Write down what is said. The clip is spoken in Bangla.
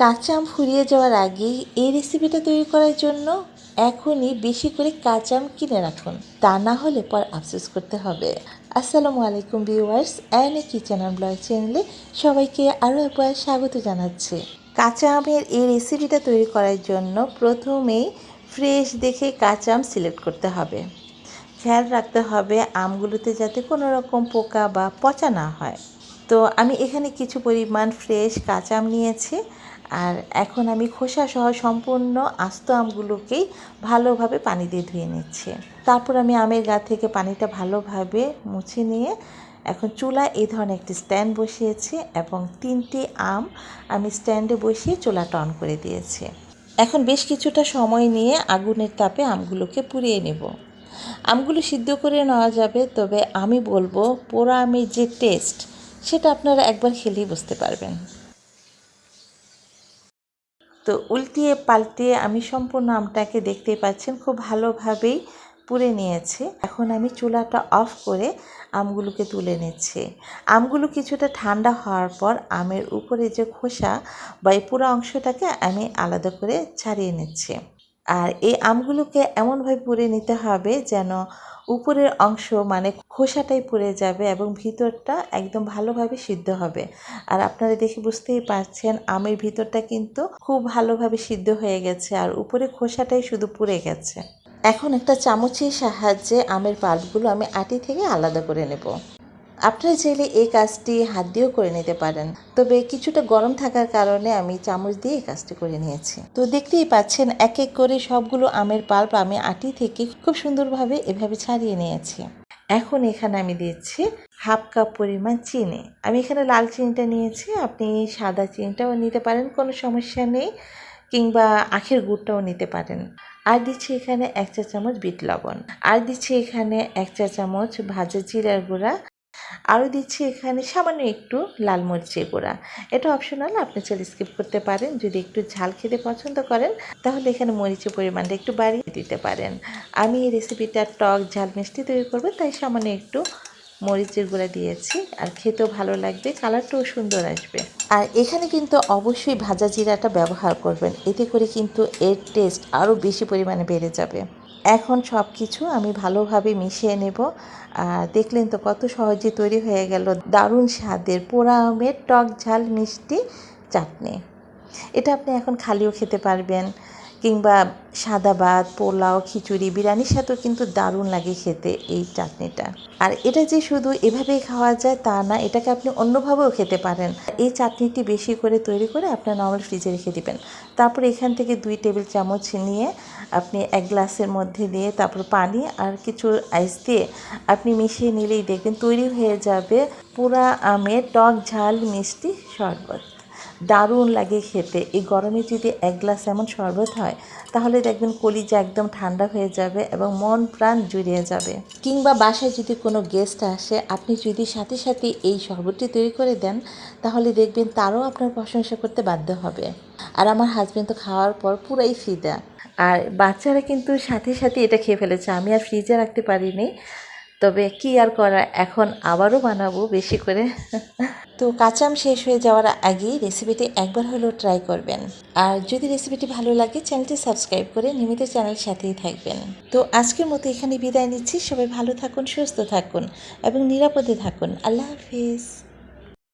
কাঁচা আম ফুরিয়ে যাওয়ার আগেই এই রেসিপিটা তৈরি করার জন্য এখনই বেশি করে কাঁচা আম কিনে রাখুন। তা না হলে পর আফসোস করতে হবে। আসসালামু আলাইকুম viewers an kitchen and blog চ্যানেলে সবাইকে আরও একবার স্বাগত জানাচ্ছি। কাঁচা আমের এই রেসিপিটা তৈরি করার জন্য প্রথমেই ফ্রেশ দেখে কাঁচা আম সিলেক্ট করতে হবে। খেয়াল রাখতে হবে আমগুলোতে যাতে কোনো রকম পোকা বা পচা না হয়। তো আমি এখানে কিছু পরিমাণ ফ্রেশ কাঁচা আম নিয়েছি আর এখন আমি খোসা সহ সম্পূর্ণ আস্ত আমগুলোকেই ভালোভাবে পানি দিয়ে ধুয়ে নিচ্ছি। তারপর আমি আমের গা থেকে পানিটা ভালোভাবে মুছে নিয়ে এখন চুলা এই ধরনের একটি স্ট্যান্ড বসিয়েছি এবং তিনটি আম আমি স্ট্যান্ডে বসিয়ে চুলাটা অন করে দিয়েছি। এখন বেশ কিছুটা সময় নিয়ে আগুনের তাপে আমগুলোকে পুড়িয়ে নেব। আমগুলো সিদ্ধ করে নেওয়া যাবে, তবে আমি বলব পোড়া আমের যে টেস্ট সেটা আপনারা একবার খেলেই বুঝতে পারবেন। তো উল্টিয়ে পাল্টিয়ে আমি সম্পূর্ণ আমটাকে দেখতে পাচ্ছেন, খুব ভালোভাবেই পুড়ে নিয়েছে। এখন আমি চুলাটা অফ করে আমগুলোকে তুলে নিচ্ছি। আমগুলো কিছুটা ঠান্ডা হওয়ার পর আমের উপরে যে খোসা বা এই পুরো অংশটাকে আমি আলাদা করে ছাড়িয়ে নিচ্ছি। আর এই আমগুলোকে এমনভাবে পুড়ে নিতে হবে যেন উপরের অংশ মানে খোসাটাই পুড়ে যাবে এবং ভিতরটা একদম ভালোভাবে সিদ্ধ হবে। আর আপনারা দেখে বুঝতেই পারছেন আমের ভিতরটা কিন্তু খুব ভালোভাবে সিদ্ধ হয়ে গেছে আর উপরে খোসাটাই শুধু পুড়ে গেছে। এখন একটা চামচের সাহায্যে আমের পাল্পগুলো আমি আটি থেকে আলাদা করে নেব। আপনারা চাইলে এই কাজটি হাত দিয়েও করে নিতে পারেন। তবে কিছুটা গরম থাকার কারণে আমি চামচ দিয়ে এই কাজটি করে নিয়েছি। তো দেখতেই পাচ্ছেন এক এক করে সবগুলো আমের পাল্প আমি আটি থেকে খুব সুন্দরভাবে এভাবে ছাড়িয়ে নিয়েছি। এখন এখানে আমি দিচ্ছি হাফ কাপ পরিমাণ চিনি। আমি এখানে লাল চিনিটা নিয়েছি, আপনি সাদা চিনিটাও নিতে পারেন, কোনো সমস্যা নেই, কিংবা আখের গুড়টাও নিতে পারেন। আর দিচ্ছি এখানে এক চা চামচ বিট লবণ। আর দিচ্ছি এখানে এক চা চামচ ভাজা জিরার গুঁড়া আরও দিচ্ছি এখানে সামান্য একটু লাল মরিচের গুঁড়া। এটা অপশনাল আপনি চাইলে স্কিপ করতে পারেন। যদি একটু ঝাল খেতে পছন্দ করেন, তাহলে এখানে মরিচের পরিমাণটা একটু বাড়িয়ে দিতে পারেন। আমি এই রেসিপিটা টক, ঝাল, মিষ্টি তৈরি করব, তাই সামান্য একটু মরিচের গুঁড়া দিয়েছি। আর খেতেও ভালো লাগবে, কালারটাও সুন্দর আসবে। আর এখানে কিন্তু অবশ্যই ভাজা জিরাটা ব্যবহার করবেন, এতে করে কিন্তু এর টেস্ট আরও বেশি পরিমাণে বেড়ে যাবে। এখন সব কিছু আমি ভালোভাবে মিশিয়ে নেব। আর দেখলেন তো কত সহজে তৈরি হয়ে গেল দারুণ স্বাদের পোড়া আমের টক ঝাল মিষ্টি চাটনি। এটা আপনি এখন খালিও খেতে পারবেন। কিংবা সাদা ভাত, পোলাও, খিচুড়ি, বিরিয়ানির সাথেও কিন্তু দারুণ লাগে খেতে এই চাটনিটা। আর এটা যে শুধু এভাবেই খাওয়া যায় তা না, এটাকে আপনি অন্যভাবেও খেতে পারেন। এই চাটনিটি বেশি করে তৈরি করে আপনার নর্মাল ফ্রিজে রেখে দিবেন। তারপর এখান থেকে দুই টেবিল চামচ নিয়ে আপনি এক গ্লাসের মধ্যে দিয়ে তারপর পানি আর কিছু আইস দিয়ে আপনি মিশিয়ে নিলেই দেখবেন তৈরি হয়ে যাবে পুরা আমের টক ঝাল মিষ্টি শরবত। দারুণ লাগে খেতে। এই গরমে যদি এক গ্লাস এমন শরবত হয়, তাহলে দেখবেন কলিজা একদম ঠান্ডা হয়ে যাবে এবং মন প্রাণ জুড়িয়ে যাবে। কিংবা বাসায় যদি কোনো গেস্ট আসে, আপনি যদি সাথে সাথে এই শরবতটি তৈরি করে দেন, তাহলে দেখবেন তারও আপনার প্রশংসা করতে বাধ্য হবে। আর আমার হাজব্যান্ড তো খাওয়ার পর পুরাই ফিদা। আর বাচ্চারা কিন্তু সাথে সাথে এটা খেয়ে ফেলেছে। আমি আর ফ্রিজে রাখতে পারিনি। তবে কি আর করা, এখন আবারও বানাবো বেশি করে। তো কাঁচাম শেষ হয়ে যাওয়ার আগেই রেসিপিটি একবার হলেও ট্রাই করবেন। আর যদি রেসিপিটি ভালো লাগে, চ্যানেলটি সাবস্ক্রাইব করে নিয়মিত চ্যানেল সাথেই থাকবেন। তো আজকের মতো এখানে বিদায় নিচ্ছি। সবাই ভালো থাকুন, সুস্থ থাকুন এবং নিরাপদে থাকুন। আল্লাহ হাফিজ।